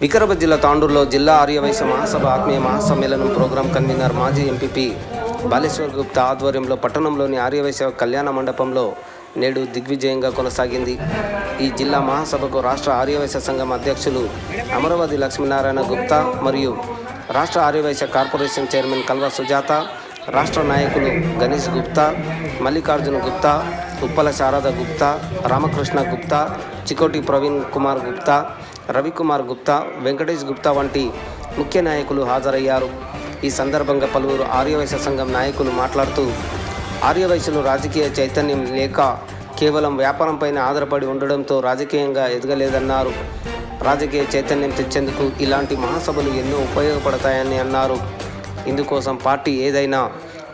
వికారాబాద్ జిల్లా తాండూరులో జిల్లా ఆర్యవైశ్య మహాసభ ఆత్మీయ మహాసమ్మేళనం ప్రోగ్రాం కన్వీనర్ మాజీ ఎంపీపీ బాలేశ్వర్ గుప్తా ఆధ్వర్యంలో పట్టణంలోని ఆర్యవైశ్య కళ్యాణ మండపంలో నేడు దిగ్విజయంగా కొనసాగింది. ఈ జిల్లా మహాసభకు రాష్ట్ర ఆర్యవైశ్య సంఘం అధ్యక్షులు అమరావతి లక్ష్మీనారాయణ గుప్తా మరియు రాష్ట్ర ఆర్యవైశ్య కార్పొరేషన్ చైర్మన్ కల్వ సుజాత రాష్ట్ర నాయకులు గణేష్ గుప్తా మల్లికార్జున గుప్తా ఉప్పల శారద గుప్తా రామకృష్ణ గుప్తా చికోటి ప్రవీణ్ కుమార్ గుప్తా రవికుమార్ గుప్తా వెంకటేష్ గుప్తా వంటి ముఖ్య నాయకులు హాజరయ్యారు. ఈ సందర్భంగా పలువురు ఆర్యవైశ్య సంఘం నాయకులు మాట్లాడుతూ ఆర్యవైశ్యులు రాజకీయ చైతన్యం లేక కేవలం వ్యాపారంపైన ఆధారపడి ఉండడంతో రాజకీయంగా ఎదగలేదన్నారు. రాజకీయ చైతన్యం తెచ్చేందుకు ఇలాంటి మహాసభలు ఎన్నో ఉపయోగపడతాయని అన్నారు. ఇందుకోసం పార్టీ ఏదైనా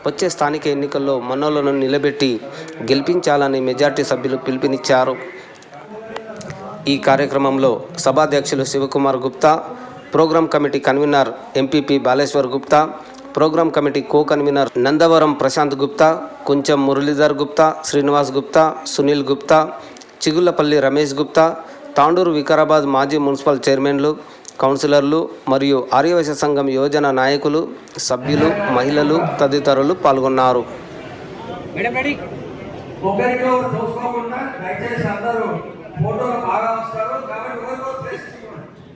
వచ్చే స్థానిక ఎన్నికల్లో మనోలను నిలబెట్టి గెలిపించాలని మెజార్టీ సభ్యులు పిలుపునిచ్చారు. ఈ కార్యక్రమంలో సభాధ్యక్షులు Shivakumar Gupta program committee convener MPP Baleshwar Gupta program committee co convener Nandavaram Prashant Gupta కొంచెం మురళీధర్ గుప్తా శ్రీనివాస్ గుప్తా సునీల్ గుప్తా చిగుళ్ళపల్లి రమేష్ గుప్తా తాండూరు వికారాబాద్ మాజీ మున్సిపల్ చైర్మన్లు కౌన్సిలర్లు మరియు ఆర్యవైశ్య సంఘం యోజన నాయకులు సభ్యులు మహిళలు తదితరులు పాల్గొన్నారు. Madam ready? దయచేసి అందరూ ఫోటోలు బాగా వస్తారు కాబట్టి ఒకరితో ప్లేస్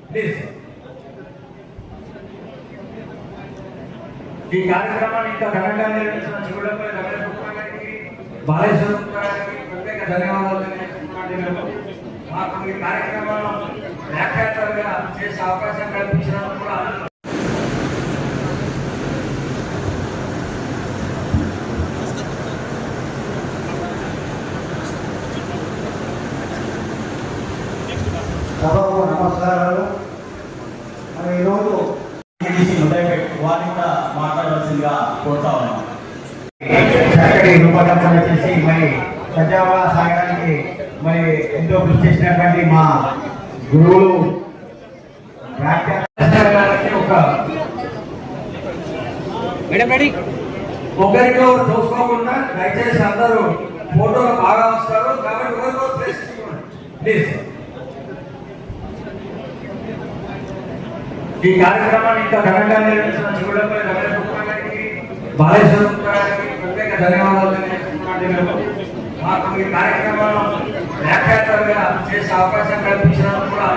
ప్లీజ్ ఈ కార్యక్రమాన్ని ఇంత ఘనంగా నిర్వహించిన చిగుళ్ళపై రమేష్ గారికి బాలేశ్వర గారికి ప్రత్యేక ధన్యవాదాలు మాకు ఈ కార్యక్రమం వ్యాఖ్యాతలుగా చేసే అవకాశం కల్పించినందుకు కూడా సభకు నమస్కారాలు. మరి ఈరోజు కూడా మాట్లాడవలసిందిగా కోరుతా ఉన్నాం. చక్కటి రూపకల్పన చేసి మరి సజావుగా సాగడానికి మరి ఎంతో కృషి చేసినటువంటి మా గురువులు వ్యాఖ్యాత గారికి ఒక మేడం రెడీ ఒకరితో చూసుకోకుండా దయచేసి అందరూ ఫోటోలు బాగా వస్తారు. కాబట్టి ప్లీజ్ ఈ కార్యక్రమాన్ని ఇంత ఘనంగా నిర్వహించిన చిగుళ్ళపై రమేష్ గుప్తా గారికి బాలేశ్వర గారికి ప్రత్యేక ధన్యవాదాలు తెలియజేస్తున్నాను. మాకు ఈ కార్యక్రమం వ్యాఖ్యాతలుగా చేసే అవకాశం కల్పించినందుకు కూడా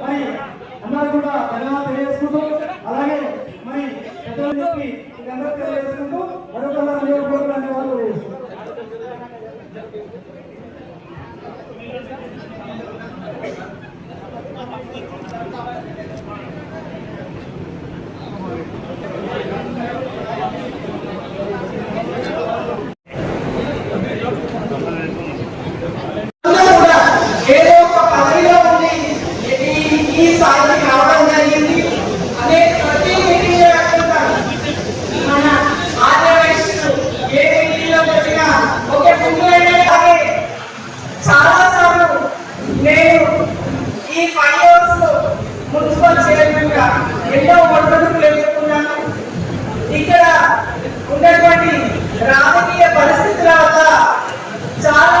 మరి అందరూ కూడా ధన్యవాదాలు తెలియజేసుకుంటూ అలాగే మరి పెద్దలు చెప్పి అందరూ తెలియజేసుకుంటూ మరొక నియోజకవర్గాన్ని వాళ్ళు అందరూ కూడా ఏదో ఒక పదవిలో ఉండి ఈ- ఈ స్థాయికి రావడం జరిగింది అనేక ప్రతి మీటింగ్ అంటుంటారు మన ఆర్యవైశ్యులు ఏ మీటింగ్లో పెట్టినా ఒక సింగులైన చాలా సార్లు నేను ఈ ఫైవ్ మున్సిపల్ చైర్మన్గా ఎన్నో ఒడిదుడుకులు ఎదుర్కొన్నాను ఇక్కడ ఉన్నటువంటి రాజకీయ పరిస్థితుల వల్ల చాలా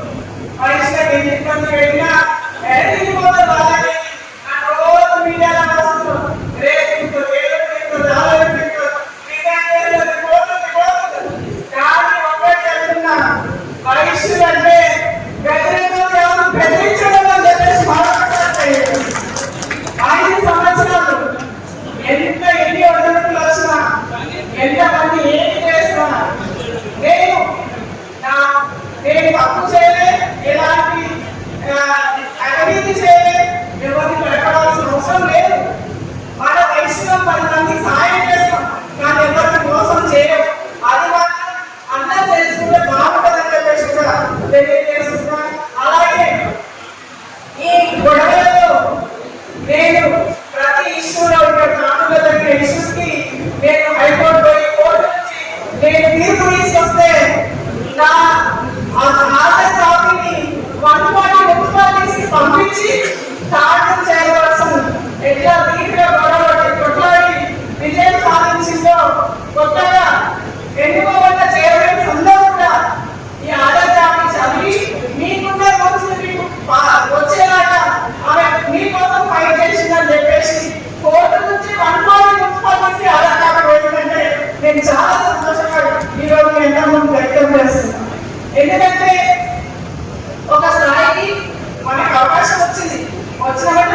మనిషిగా ఎన్ని ఇబ్బంది పెట్టినా ఎన్ని పోతే బాగానే ఆ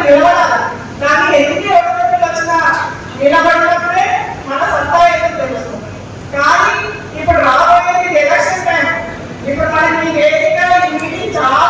నిలబడాలి కానీ ఎన్ని ఒడిదుడుకులు వచ్చినా నిలబడినప్పుడే మన సత్తా అయితే తెలుస్తుంది కానీ ఇప్పుడు రాబోయేది ఎలక్షన్ టైం ఇప్పుడు మనకి ఈ వేదిక ఈ మీటింగ్ చాలా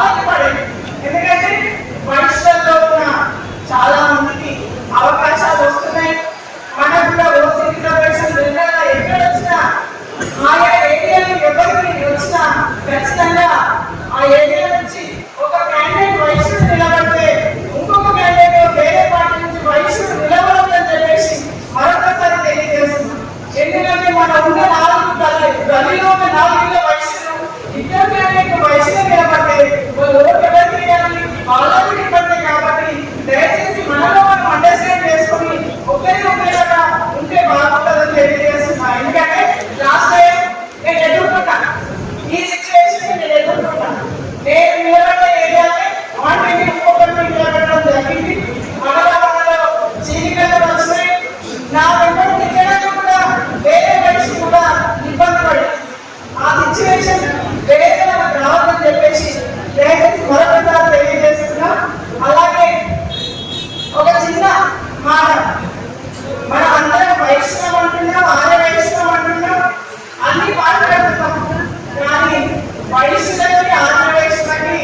కానీ వైష్ణవులకి ఆర్య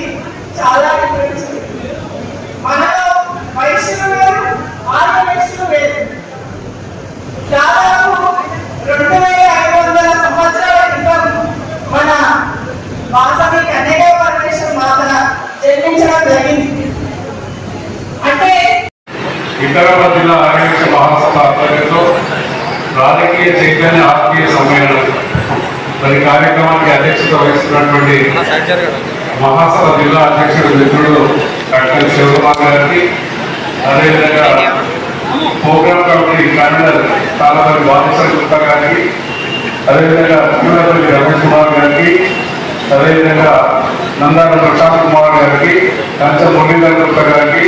చాలా డిఫరెన్స్ ఉంది. మనలో వైష్ణవులు వేరు ఆర్య వేరు దాదాపు రెండు వేల ఐదు వందల సంవత్సరాల క్రితం మన వాసవి కన్యగా పరమేశ్వర మాత జన్మించడం జరిగింది. అంటే వికారాబాద్ జిల్లా ఆరోగ్య మహాసభ ఆధ్వర్యంలో రాజకీయ చైతన్య ఆత్మీయ సమ్మేళనం. మరి కార్యక్రమానికి అధ్యక్షత వహిస్తున్నటువంటి మహాసభ జిల్లా అధ్యక్షుడు మిత్రుడు డాక్టర్ శివకుమార్ గారికి అదేవిధంగా program committee convener Talapalli Baleshwara Gupta గారికి అదేవిధంగా తిరుమలపల్లి రమేష్ కుమార్ గారికి అదేవిధంగా నందాల ప్రశాంత్ కుమార్ గారికి కంచం మురళీధర్ గుప్తా గారికి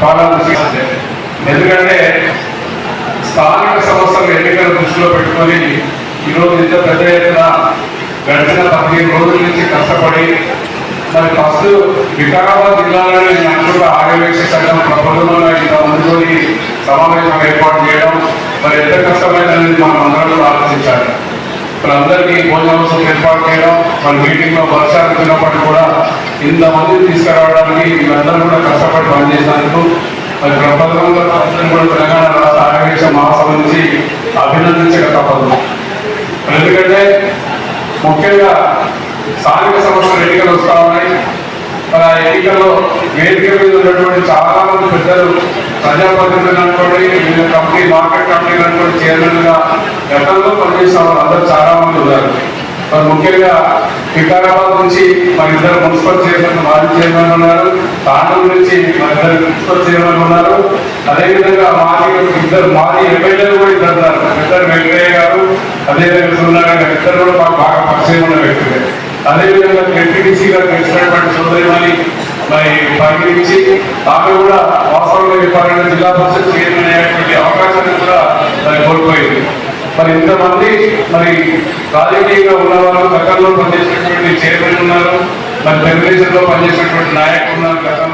పాలన ఎందుకంటే స్థానిక సంస్థల ఎన్నికల దృష్టిలో పెట్టుకొని ఈరోజు ఇంత పెద్ద ఎత్తున గడిచిన పదిహేను రోజుల నుంచి కష్టపడి మరి ఫస్ట్ వికారాబాద్ జిల్లాలోని నేను అనుకుంటా ఆర్యవేక్ష సంఘం ప్రబోధంలో ముందుకొని సమావేశం ఏర్పాటు చేయడం మరి ఎంత కష్టమైనది మనం అందరం కూడా ఆలోచించాలి. మరి అందరికీ భోజన ఏర్పాటు చేయడం మరి మీటింగ్లో వర్షాలు తిన్నప్పటికీ కూడా ఇంతమందిని తీసుకురావడానికి వీళ్ళందరూ కూడా కష్టపడి పనిచేసినందుకు మరి ప్రపంచంలో కూడా తెలంగాణ రాష్ట్ర ఆర్యవేక్ష మహాసభ నుంచి అభినందించక తప్పదు ఎందుకంటే ముఖ్యంగా స్థానిక సంస్థలు ఎన్నికలు వస్తా ఉన్నాయి. మన ఎన్నికల్లో వేదిక మీద ఉన్నటువంటి చాలా మంది పెద్దలు ప్రజాప్రతినిధులు అనుకోండి వివిధ కంపెనీ మార్కెట్ కంపెనీలు అనుకోండి చైర్మన్గా గతంలో పనిచేసిన వాళ్ళు అందరూ చాలా మంది ఉన్నారు. మరి ముఖ్యంగా వికారాబాద్ నుంచి మన ఇద్దరు మున్సిపల్ చైర్మన్ మాజీ చైర్మన్ ఉన్నారు. తాండూరు నుంచి మన ఇద్దరు మున్సిపల్ చైర్మన్ ఉన్నారు. అదేవిధంగా మాజీ ఇద్దరు మాజీ ఎమ్మెల్యేలు కూడా ఇద్దరు ఉన్నారు. ఇద్దరు వెంకయ్య గారు అదేవిధంగా సుందర గారు ఇద్దరు కూడా మాకు బాగా పరిచయం ఉన్న వ్యక్తులే. అదేవిధంగా ఎంపీటీసీ గారు తెలిసినటువంటి సోదరిమణి మరి పరిగణించి ఆమె కూడా వాస్తవంగా చెప్పాలంటే జిల్లా పరిషత్ చైర్మన్ అయ్యేటువంటి అవకాశాన్ని కూడా మరి కోల్పోయింది. మరి ఇంతమంది మరి రాజకీయంగా ఉన్నవారు గతంలో పనిచేసినటువంటి చైర్మన్ ఉన్నారు మరి తెలుగుదేశంలో పనిచేసినటువంటి నాయకులు ఉన్నారు గతంలో